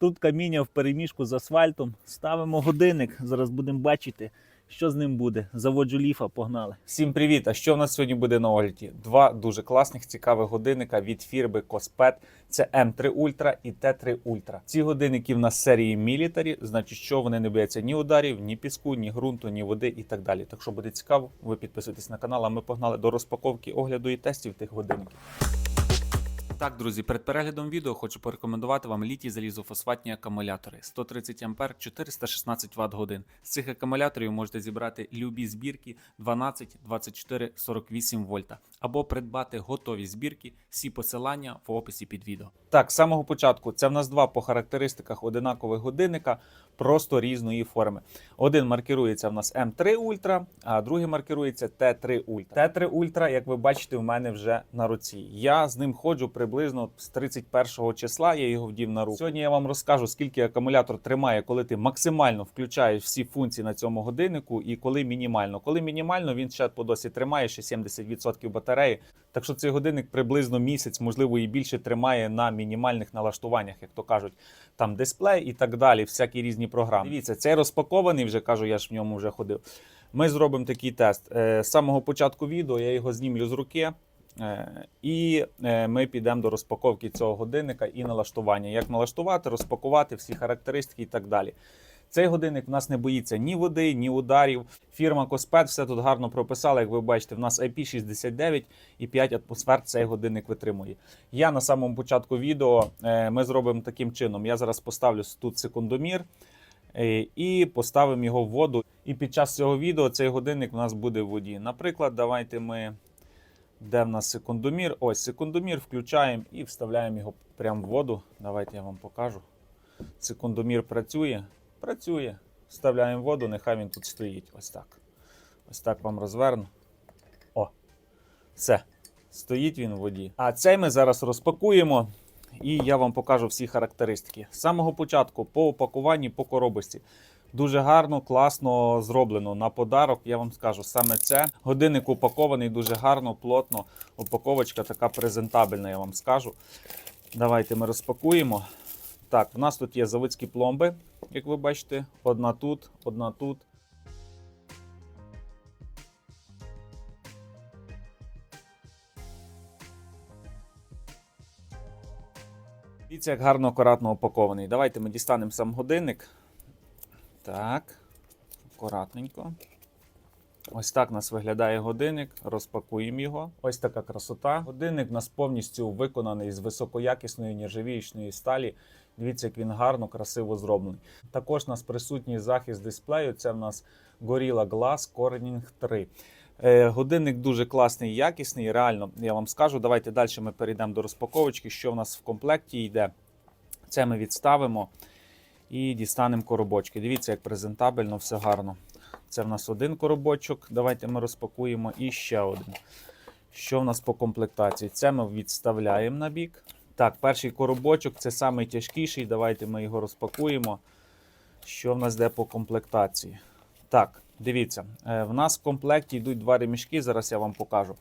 Тут каміння в переміжку з асфальтом. Ставимо годинник. Зараз будемо бачити, що з ним буде. Заводжу ліфа, погнали. Всім привіт! А що в нас сьогодні буде на огляді? Два дуже класних цікавих годинника від фірми Коспет. Це М3 Ultra і Т3 Ultra. Ці годинники в нас серії Military, значить, що вони не бояться ні ударів, ні піску, ні ґрунту, ні води і так далі. Так що буде цікаво, ви підписуйтесь на канал, а ми погнали до розпаковки, огляду і тестів тих годинників. Так, друзі, перед переглядом відео хочу порекомендувати вам літій залізофосфатні акумулятори 130 А 416 Вт годин. З цих акумуляторів можете зібрати любі збірки 12, 24, 48 вольта або придбати готові збірки. Всі посилання в описі під відео. Так, з самого початку це в нас два по характеристиках одинакових годинника, просто різної форми. Один маркирується в нас М3 Ultra, а другий маркирується Т3 Ultra. Т3 Ultra, як ви бачите, в мене вже на руці. Я з ним ходжу приблизно з 31 числа. Я його вдів на руку. Сьогодні я вам розкажу, скільки акумулятор тримає, коли ти максимально включаєш всі функції на цьому годиннику, і коли мінімально. Коли мінімально він ще по досі тримає ще 70% батареї. Так що цей годинник приблизно місяць, можливо, і більше тримає на мінімальних налаштуваннях, як то кажуть, там дисплей і так далі, всякі різні програми. Дивіться, цей розпакований, вже кажу, я ж в ньому вже ходив. Ми зробимо такий тест. Е, З самого початку відео я його знімлю з руки. е, І е, ми підемо до розпаковки цього годинника і налаштування. Як налаштувати, розпакувати всі характеристики і так далі. Цей годинник в нас не боїться ні води, ні ударів. Фірма Коспет все тут гарно прописала. Як ви бачите, в нас IP69 і 5 атмосфер цей годинник витримує. Я на самому початку відео ми зробимо таким чином. Я зараз поставлю тут секундомір і поставимо його в воду. І під час цього відео цей годинник в нас буде в воді. Наприклад, давайте ми. Де в нас секундомір? Ось секундомір включаємо і вставляємо його прямо в воду. Давайте я вам покажу. Секундомір працює. Працює. Вставляємо воду, нехай він тут стоїть. Ось так. Ось так вам розверну. О, все. Стоїть він в воді. А цей ми зараз розпакуємо. І я вам покажу всі характеристики. З самого початку по упакуванні, по коробочці. Дуже гарно, класно зроблено на подарок. Я вам скажу саме це. Годинник упакований дуже гарно, плотно. Упаковочка така презентабельна, я вам скажу. Давайте ми розпакуємо. Так, в нас тут є заводські пломби, як ви бачите. Одна тут, одна тут. Дивіться, як гарно, акуратно упакований. Давайте ми дістанемо сам годинник. Так, акуратненько. Ось так у нас виглядає годинник. Розпакуємо його. Ось така красота. Годинник у нас повністю виконаний з високоякісної нержавіючної сталі. Дивіться, як він гарно, красиво зроблений. Також у нас присутній захист дисплею. Це в нас Gorilla Glass Corning 3. Е, Годинник дуже класний, якісний. Реально, я вам скажу. Давайте далі ми перейдемо до розпаковочки, що в нас в комплекті йде. Це ми відставимо і дістанемо коробочки. Дивіться, як презентабельно, все гарно. Це в нас один коробочок. Давайте ми розпакуємо і ще один. Що в нас по комплектації? Це ми відставляємо на бік. Так, перший коробочок це самий тяжкіший. Давайте ми його розпакуємо. Що в нас йде по комплектації? Так, дивіться, е, в нас в комплекті йдуть два ремішки. Зараз я вам покажу.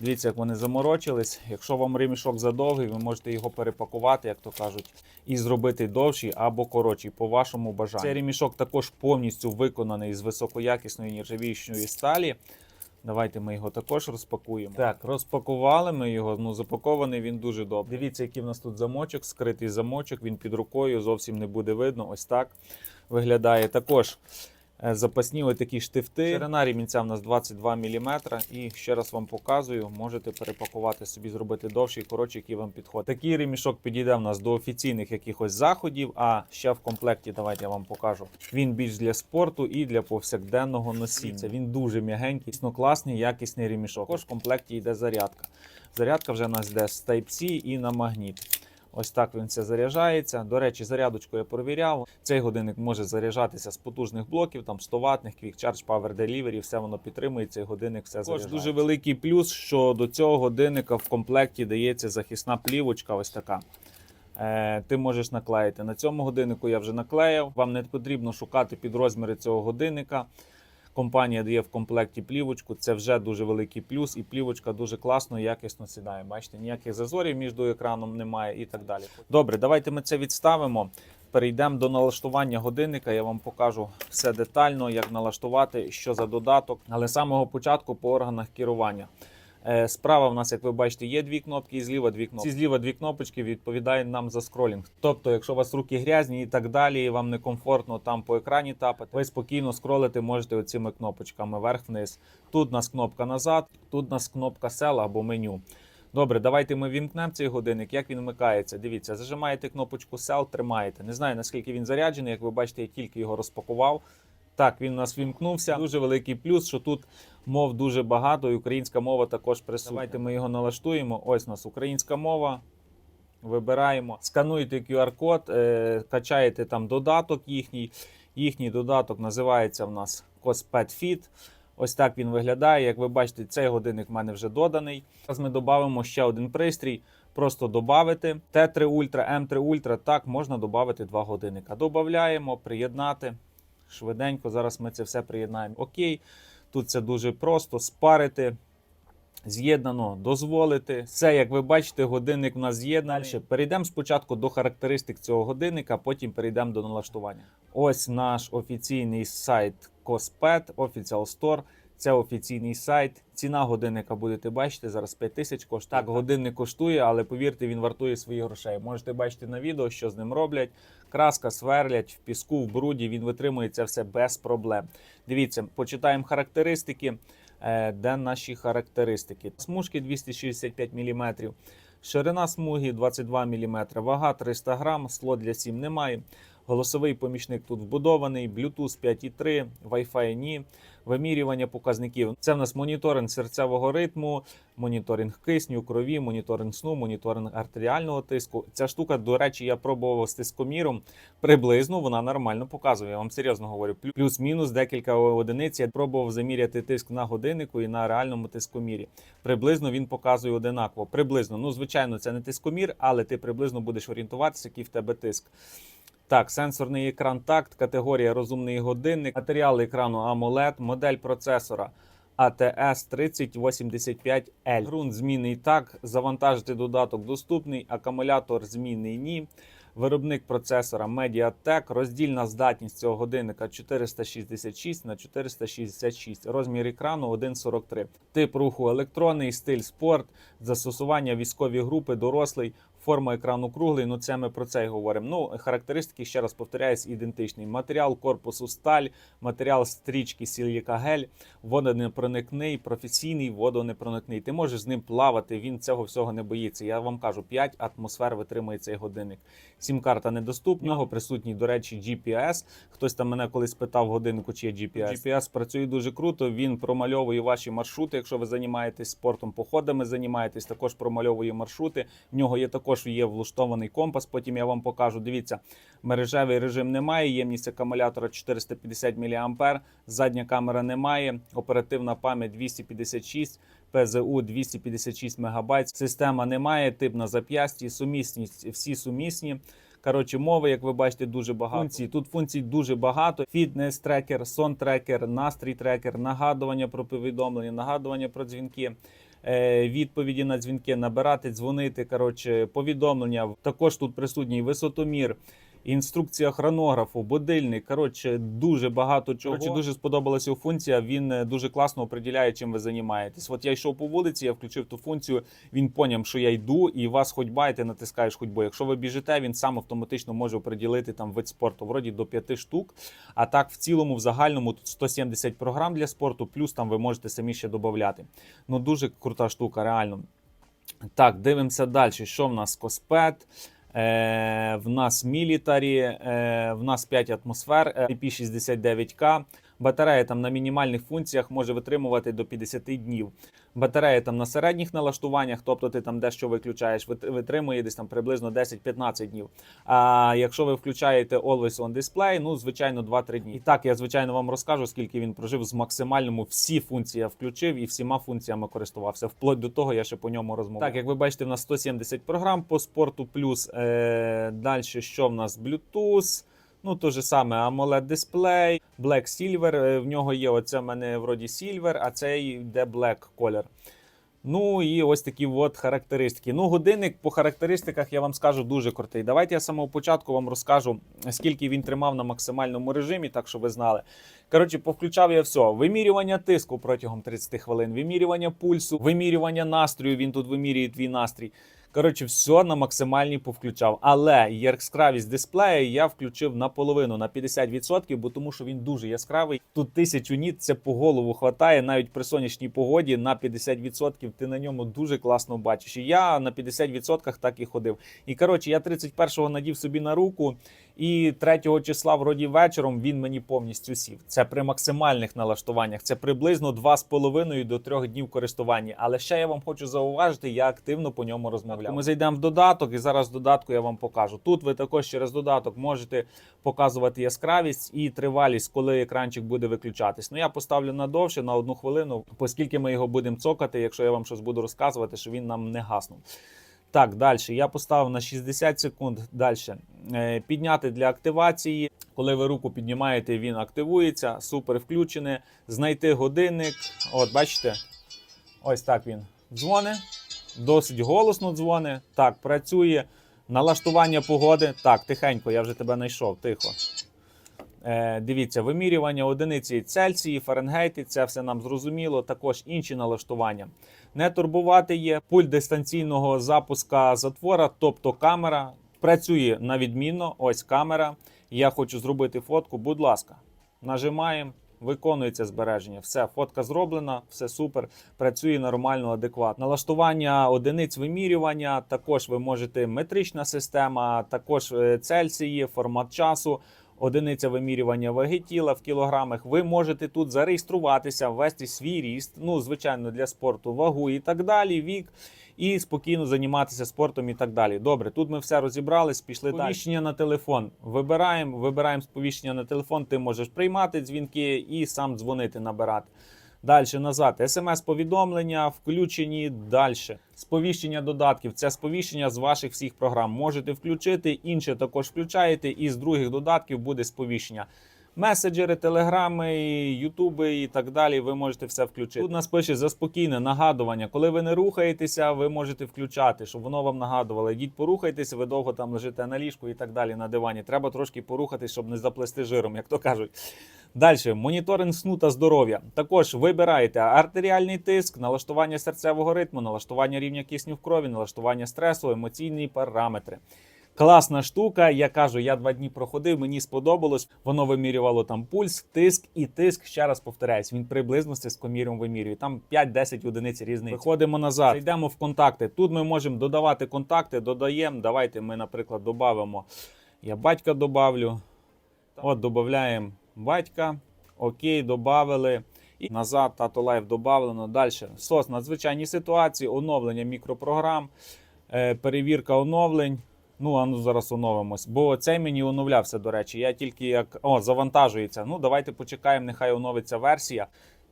Дивіться, як вони заморочились. Якщо вам ремішок задовгий, ви можете його перепакувати, як то кажуть, і зробити довший або коротший, по вашому бажанню. Цей ремішок також повністю виконаний з високоякісної нержавіючної сталі. Давайте ми його також розпакуємо. Так, розпакували ми його. Ну, запакований він дуже добре. Дивіться, який в нас тут замочок, скритий замочок. Він під рукою зовсім не буде видно. Ось так виглядає. Також запасні ось такі штифти. Ширина ремінця в нас 22 мм. І ще раз вам показую, можете перепакувати собі, зробити довший, коротший, який вам підходить. Такий ремішок підійде в нас до офіційних якихось заходів. А ще в комплекті, давайте я вам покажу. Він більш для спорту і для повсякденного носіння. Він дуже м'ягенький, дійсно класний, якісний ремішок. Також в комплекті йде зарядка. Зарядка вже у нас йде з Type-C і на магніт. Ось так він все заряджається. До речі, зарядочку я провіряв. Цей годинник може заряджатися з потужних блоків, там 100 ватних, Quick Charge Power Delivery, все воно підтримує. Цей годинник все заряджається. Дуже великий плюс, що до цього годинника в комплекті дається захисна плівочка. Ось така. Е, ти можеш наклеїти. На цьому годиннику я вже наклеїв. Вам не потрібно шукати під розміри цього годинника. Компанія дає в комплекті плівочку. Це вже дуже великий плюс, і плівочка дуже класно, якісно сідає. Бачите, ніяких зазорів між екраном немає і так далі. Добре, давайте ми це відставимо. перейдемо до налаштування годинника. Я вам покажу все детально, як налаштувати, що за додаток. Але самого початку по органах керування. Е, Справа в нас, як ви бачите, є дві кнопки, і зліва дві кнопки. Ці зліва дві кнопочки відповідають нам за скролінг. Тобто, якщо у вас руки грязні і так далі, і вам некомфортно там по екрані тапати, ви спокійно скролити можете оцими кнопочками вверх-вниз. Тут у нас кнопка назад, тут у нас кнопка села або меню. Добре, давайте ми вімкнемо цей годинник. Як він вмикається? Дивіться, зажимаєте кнопочку Sell, тримаєте. Не знаю наскільки він заряджений. Як ви бачите, я тільки його розпакував. Так, він у нас вімкнувся. Дуже великий плюс, що тут мов дуже багато, і українська мова також присутня. Давайте ми його налаштуємо. Ось у нас українська мова. Вибираємо, скануєте QR-код, е, качаєте там додаток їхній. Їхній додаток називається в нас Cospet Fit. Ось так він виглядає. Як ви бачите, цей годинник в мене вже доданий. Зараз ми додамо ще один пристрій. Просто додати Т3 Ultra, М3 Ultra. Так, можна додати два годинника. Додаємо, приєднати. Швиденько. Зараз ми це все приєднаємо. Окей. Тут це дуже просто спарити. З'єднано, дозволити. Все, як ви бачите, годинник у нас з'єднаний. Перейдемо спочатку до характеристик цього годинника, потім перейдемо до налаштування. Ось наш офіційний сайт Cospet, Official Store. Це офіційний сайт. Ціна годинника будете бачити. Зараз 5 тисяч коштує. Так, годинник коштує, але повірте, він вартує своїх грошей. Можете бачити на відео, що з ним роблять. Краска сверлять в піску, в бруді. Він витримує це все без проблем. Дивіться, почитаємо характеристики. Е, Де наші характеристики? Смужки 265 мм, ширина смуги 22 мм, вага 300 грам, слот для сім немає. Голосовий помічник тут вбудований, Bluetooth 5.3, Wi-Fi ні. Вимірювання показників. Це в нас моніторинг серцевого ритму, моніторинг кисню, крові, моніторинг сну, моніторинг артеріального тиску. Ця штука, до речі, я пробував з тискоміром. Приблизно вона нормально показує. Я вам серйозно говорю. Плюс-мінус декілька одиниць. Я пробував заміряти тиск на годиннику і на реальному тискомірі. Приблизно він показує одинаково. Приблизно, ну звичайно, це не тискомір, але ти приблизно будеш орієнтуватися, який в тебе тиск. Так, сенсорний екран такт, категорія розумний годинник, матеріал екрану AMOLED, модель процесора ATS 3085L. Грунт змінний так, завантажити додаток доступний, акумулятор змінний ні. Виробник процесора MediaTek, роздільна здатність цього годинника 466 на 466, розмір екрану 1,43. Тип руху електронний, стиль спорт, застосування військові групи, дорослий, форма екрану круглий. Ну це ми про це й говоримо. Ну, характеристики, ще раз повторяюсь, ідентичний. Матеріал корпусу сталь, матеріал стрічки сіліка гель, водонепроникний, професійний водонепроникний. Ти можеш з ним плавати, він цього всього не боїться. Я вам кажу, 5 атмосфер витримує цей годинник. Сім-карта недоступна, присутній, до речі, GPS. Хтось там мене колись питав в годиннику, чи є GPS. GPS працює дуже круто. Він промальовує ваші маршрути. Якщо ви займаєтесь спортом, походами займаєтесь, також промальовує маршрути. В нього є також є влаштований компас. Потім я вам покажу. Дивіться, мережевий режим немає. Ємність акумулятора 450 мА. Задня камера немає. Оперативна пам'ять 256. ПЗУ 256 МБ. Система немає, тип на зап'ясті, сумісність всі сумісні. Коротше, мови, як ви бачите, дуже багато. Функцій. Тут функцій дуже багато. Фітнес трекер, сон трекер, настрій трекер, нагадування про повідомлення, нагадування про дзвінки. Е, Відповіді на дзвінки, набирати, дзвонити. Коротше, повідомлення. Також тут присутній висотомір, інструкція хронографу, будильник. Коротше, дуже багато чого. Коротше, дуже сподобалася функція. Він е, дуже класно определяє, чим ви займаєтесь. От я йшов по вулиці, я включив ту функцію. Він поняв, що я йду, і вас ходьба, і ти натискаєш ходьбу. Якщо ви біжите, він сам автоматично може оприділити там вид спорту. Вроді до 5 штук. А так, в цілому, в загальному тут 170 програм для спорту, плюс там ви можете самі ще додати. Ну дуже крута штука, реально. Так, дивимося далі. Що в нас Коспет? Е, в нас мілітарі, е, в нас 5 атмосфер, е, IP69K. Батарея там на мінімальних функціях може витримувати до 50 днів. Батарея там на середніх налаштуваннях, тобто ти там дещо виключаєш, витримує десь там приблизно 10-15 днів. А якщо ви включаєте Always on Display, ну звичайно 2-3 дні. І так я звичайно вам розкажу, скільки він прожив з максимальному. Всі функції я включив і всіма функціями користувався. Вплоть до того я ще по ньому розмовляв. Так, як ви бачите, в нас 170 програм по спорту, плюс е, далі що в нас Bluetooth. Ну, то же саме AMOLED дисплей, Black Silver. е, В нього є оце в мене вроді Silver, а цей йде Black колір. Ну і ось такі от характеристики. Ну, годинник по характеристиках я вам скажу дуже крутий. Давайте я з самого початку вам розкажу скільки він тримав на максимальному режимі, так що ви знали. Коротше, повключав я все. Вимірювання тиску протягом 30 хвилин, вимірювання пульсу, вимірювання настрою. Він тут вимірює твій настрій. Коротше, все на максимальній повключав. Але яскравість дисплею я включив наполовину на 50%, бо тому що він дуже яскравий. Тут тисячу ніт це по голову хватає, навіть при сонячній погоді на 50% ти на ньому дуже класно бачиш. І я на 50% так і ходив. І коротше, я 31-го надів собі на руку, і 3 числа, вроді вечором, він мені повністю сів. Це при максимальних налаштуваннях. Це приблизно 2,5 до 3 днів користування. Але ще я вам хочу зауважити, я активно по ньому розмовляв. Ми зайдемо в додаток, і зараз в додатку я вам покажу. Тут ви також через додаток можете показувати яскравість і тривалість, коли екранчик буде виключатись. Ну я поставлю на довше, на одну хвилину, оскільки ми його будемо цокати, якщо я вам щось буду розказувати, що він нам не гаснув. Так, далі. Я поставив на 60 секунд. Далі. Е, підняти для активації. Коли ви руку піднімаєте, він активується. Супер включене. Знайти годинник. От, бачите? Ось так він дзвони. Досить голосно дзвони. Так, працює. Налаштування погоди. Так, тихенько, я вже тебе знайшов. Тихо. Е, дивіться, вимірювання одиниці Цельсії, Фаренгейти, це все нам зрозуміло. Також інші налаштування. Не турбувати є пульт дистанційного запуска затвора, тобто камера. Працює на відмінно. Ось камера. Я хочу зробити фотку. Будь ласка, нажимаємо. Виконується збереження. Все, фотка зроблена, все супер, працює нормально, адекватно. Налаштування одиниць вимірювання. Також ви можете метрична система, також е, Цельсії, формат часу. Одиниця вимірювання ваги тіла в кілограмах. Ви можете тут зареєструватися, ввести свій ріст, ну звичайно, для спорту, вагу і так далі, вік, і спокійно займатися спортом і так далі. Добре, тут ми все розібрались, пішли. Сповіщення на телефон. Вибираємо, вибираємо сповіщення на телефон. Ти можеш приймати дзвінки і сам дзвонити, набирати. Далі назад. СМС-повідомлення включені далі. Сповіщення додатків це сповіщення з ваших всіх програм. Можете включити, інше також включаєте, і з других додатків буде сповіщення. Меседжери, телеграми, ютуби і так далі. Ви можете все включити. Тут нас пише заспокійне нагадування. Коли ви не рухаєтеся, ви можете включати, щоб воно вам нагадувало. Йдіть порухайтеся, ви довго там лежите на ліжку і так далі на дивані. Треба трошки порухатись, щоб не заплести жиром, як то кажуть. Далі, моніторинг сну та здоров'я. Також вибираєте артеріальний тиск, налаштування серцевого ритму, налаштування рівня кисню в крові, налаштування стресу, емоційні параметри. Класна штука. Я кажу, я два дні проходив, мені сподобалось. Воно вимірювало там пульс, тиск і тиск. Ще раз повторяюсь, він приблизно з тискоміром вимірює. Там 5-10 одиниць різниці. Виходимо назад. Йдемо в контакти. Тут ми можемо додавати контакти, додаємо. Давайте ми, наприклад, додамо. Я батька добавлю. От додаємо батька. Окей, додали. І назад тато лайф додавлено. Далі сос надзвичайні ситуації, оновлення мікропрограм, е, перевірка оновлень. Ну, а ну зараз оновимось. Бо цей мені оновлявся, до речі. Я тільки як. О, завантажується. Ну, давайте почекаємо, нехай оновиться версія.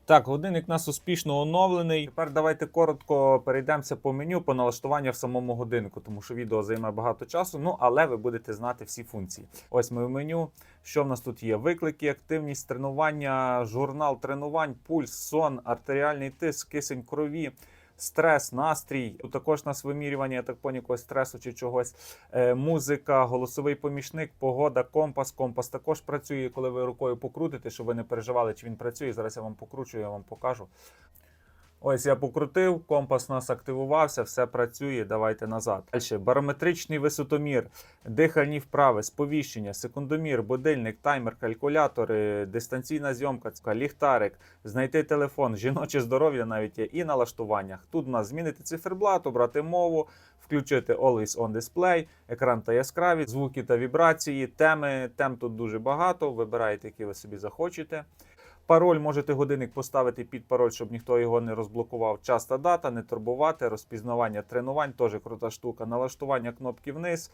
Так, годинник нас успішно оновлений. Тепер давайте коротко перейдемося по меню, по налаштуванню в самому годиннику, тому що відео займе багато часу. Ну, але ви будете знати всі функції. Ось ми в меню. Що в нас тут є? Виклики, активність, тренування, журнал тренувань, пульс, сон, артеріальний тиск, кисень крові. Стрес, настрій, також нас вимірювання, я так поняв, якогось стресу чи чогось. Е, музика, голосовий помічник, погода, компас. Компас також працює, коли ви рукою покрутите, щоб ви не переживали, чи він працює. Зараз я вам покручу, я вам покажу. Ось я покрутив, компас у нас активувався, все працює. Давайте назад. Далі барометричний висотомір, дихальні вправи, сповіщення, секундомір, будильник, таймер, калькулятори, дистанційна зйомка, ліхтарик, знайти телефон, жіноче здоров'я навіть є і налаштуваннях. Тут у нас змінити циферблат, обрати мову, включити Always on Display, екран та яскраві, звуки та вібрації, теми. Тем тут дуже багато. Вибирайте, які ви собі захочете. Пароль можете годинник поставити під пароль, щоб ніхто його не розблокував. Час та дата, не турбувати, розпізнавання тренувань, теж крута штука. Налаштування кнопки вниз.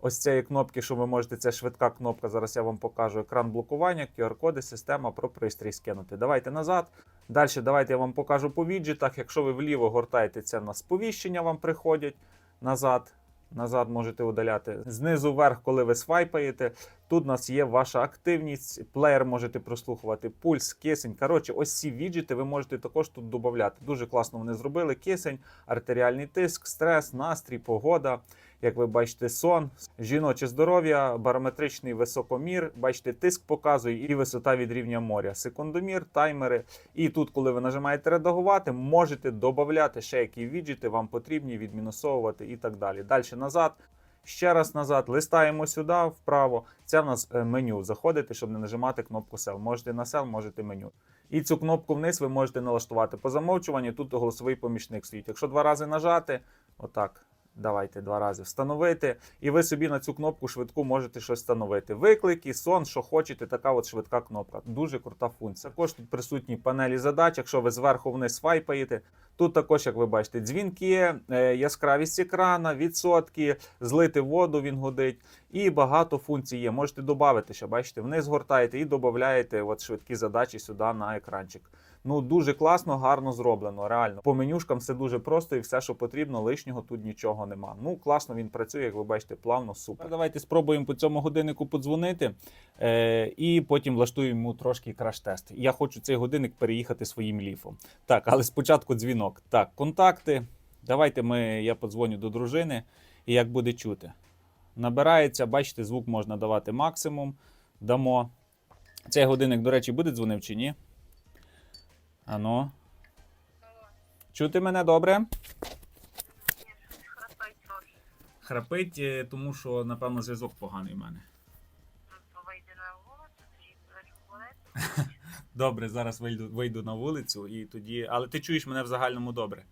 Ось цієї кнопки, що ви можете, це швидка кнопка. Зараз я вам покажу екран блокування, QR-коди, система про пристрій скинути. Давайте назад. Далі давайте я вам покажу по віджитах. Якщо ви вліво гортаєте, це на сповіщення вам приходять назад. Назад можете удаляти. Знизу вверх, коли ви свайпаєте, тут у нас є ваша активність, плеєр можете прослухувати, пульс, кисень. Коротше, ось ці віджити ви можете також тут додати. Дуже класно вони зробили. Кисень, артеріальний тиск, стрес, настрій, погода Як ви бачите, сон, жіноче здоров'я, барометричний високомір. Бачите, тиск показує і висота від рівня моря. Секундомір, таймери. І тут, коли ви нажимаєте редагувати, можете додати ще які віджити вам потрібні, відмінусовувати і так далі. Далі назад. Ще раз назад, листаємо сюди вправо. Це в нас е, меню. Заходите, щоб не нажимати кнопку Sell. Можете на Sell, можете меню. І цю кнопку вниз ви можете налаштувати. По замовчуванню тут голосовий помічник стоїть. Якщо два рази нажати, отак. Давайте два рази встановити, і ви собі на цю кнопку швидку можете щось встановити. Виклики, сон, що хочете, така от швидка кнопка. Дуже крута функція. Також тут присутні панелі задач. Якщо ви зверху вниз свайпаєте, тут також, як ви бачите, дзвінки, е, яскравість екрана, відсотки, злити воду, він годить. І багато функцій є. Можете додати ще, бачите, вниз гортаєте і додаєте от швидкі задачі сюди на екранчик. Ну дуже класно, гарно зроблено. Реально по менюшкам все дуже просто і все, що потрібно, лишнього тут нічого нема. Ну класно він працює, як ви бачите, плавно, супер. Давайте спробуємо по цьому годиннику подзвонити е, і потім влаштуємо йому трошки краш-тест. Я хочу цей годинник переїхати своїм ліфом. Так, але спочатку дзвінок. Так, контакти. Давайте ми, я подзвоню до дружини, і як буде чути. Набирається, бачите, звук можна давати максимум. Дамо. Цей годинник, до речі, буде дзвонив чи ні? Ану. Чути мене добре? Храпить, е, тому що, напевно, зв'язок поганий в мене. Ну, Вийди на вулицю, і переговорити. Добре, зараз вийду, вийду на вулицю і тоді. Але ти чуєш мене в загальному добре.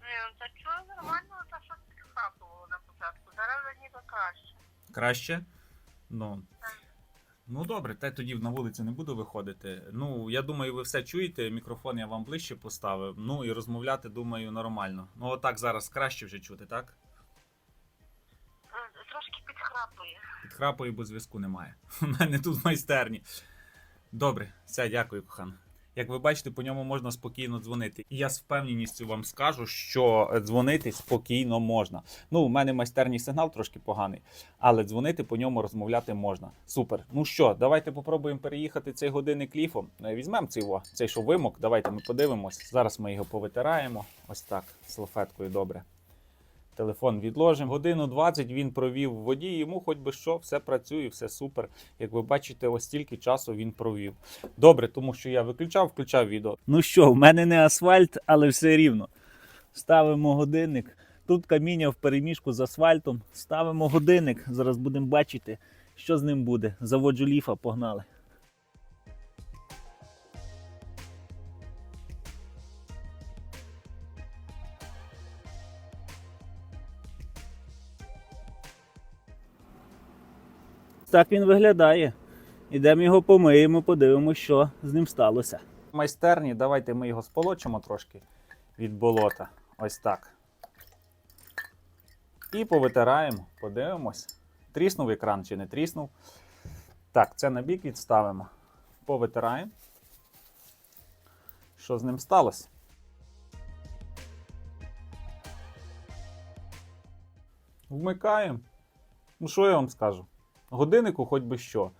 Ні, ну та чого нормально, та що підхапувало на початку. Зараз ніби краще. Краще? Ну. Ну добре, та тоді на вулицю не буду виходити. Ну, я думаю, ви все чуєте. Мікрофон я вам ближче поставив. Ну і розмовляти, думаю, нормально. Ну, отак зараз краще вже чути, так? Е, Трошки підхрапує. Підхрапує, бо зв'язку немає. У мене тут в майстерні. Добре, все, дякую, кохана. Як ви бачите, по ньому можна спокійно дзвонити. І я з впевненістю вам скажу, що дзвонити спокійно можна. Ну, у мене майстерній сигнал трошки поганий, але дзвонити по ньому розмовляти можна. Супер. Ну що, давайте попробуємо переїхати цей годинник ліфом. Е, Візьмемо цей, цей що вимок. Давайте ми подивимось. Зараз ми його повитираємо. Ось так, салфеткою добре. Телефон відложимо. Годину 20 він провів в воді, йому хоч би що, все працює, все супер. Як ви бачите, ось стільки часу він провів. Добре, тому що я виключав, включав відео. Ну що, в мене не асфальт, але все рівно. Ставимо годинник. Тут каміння в переміжку з асфальтом. Ставимо годинник. Зараз будемо бачити, що з ним буде. Заводжу ліфа, погнали. Так він виглядає. Ідемо його помиємо, подивимося, що з ним сталося. Майстерні, давайте ми його сполочимо трошки від болота. Ось так. І повитираємо, подивимось. Тріснув екран чи не тріснув. Так, це на бік відставимо. Повитираємо. Що з ним сталося? Вмикаємо. Ну, що я вам скажу? Годиннику хоч би що.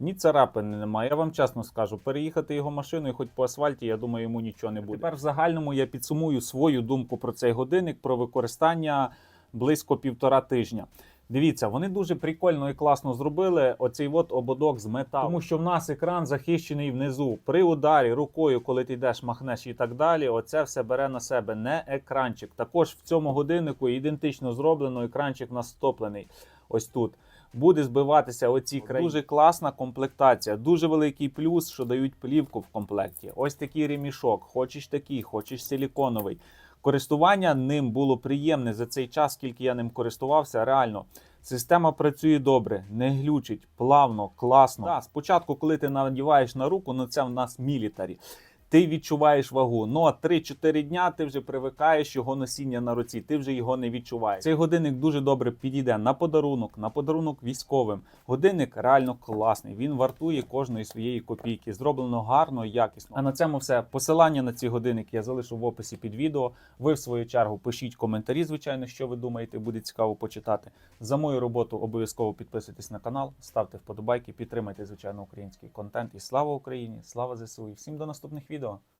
Ні царапини немає. Я вам чесно скажу, переїхати його машиною, хоч по асфальті, я думаю, йому нічого не буде. Тепер в загальному я підсумую свою думку про цей годинник, про використання близько півтора тижня. Дивіться, вони дуже прикольно і класно зробили оцей от ободок з металу. Тому що в нас екран захищений внизу. При ударі рукою, коли ти йдеш, махнеш і так далі. Оце все бере на себе не екранчик. Також в цьому годиннику ідентично зроблено. Екранчик у нас стоплений. Ось тут. Буде збиватися оці краї. Дуже класна комплектація. Дуже великий плюс, що дають плівку в комплекті. Ось такий ремішок. Хочеш такий, хочеш силіконовий. Користування ним було приємне за цей час, скільки я ним користувався. Реально, система працює добре, не глючить, плавно, класно. Да, спочатку, коли ти надіваєш на руку, ну це в нас мілітарі. Ти відчуваєш вагу. Ну а 3-4 дня ти вже привикаєш його носіння на руці, ти вже його не відчуваєш. Цей годинник дуже добре підійде на подарунок, на подарунок військовим. Годинник реально класний. Він вартує кожної своєї копійки. Зроблено гарно якісно. А на цьому все. Посилання на ці годинники я залишу в описі під відео. Ви в свою чергу пишіть коментарі, звичайно, що ви думаєте, буде цікаво почитати. За мою роботу обов'язково підписуйтесь на канал, ставте вподобайки, підтримайте звичайно український контент. І слава Україні! Слава ЗСУ! І всім до наступних відео. vedo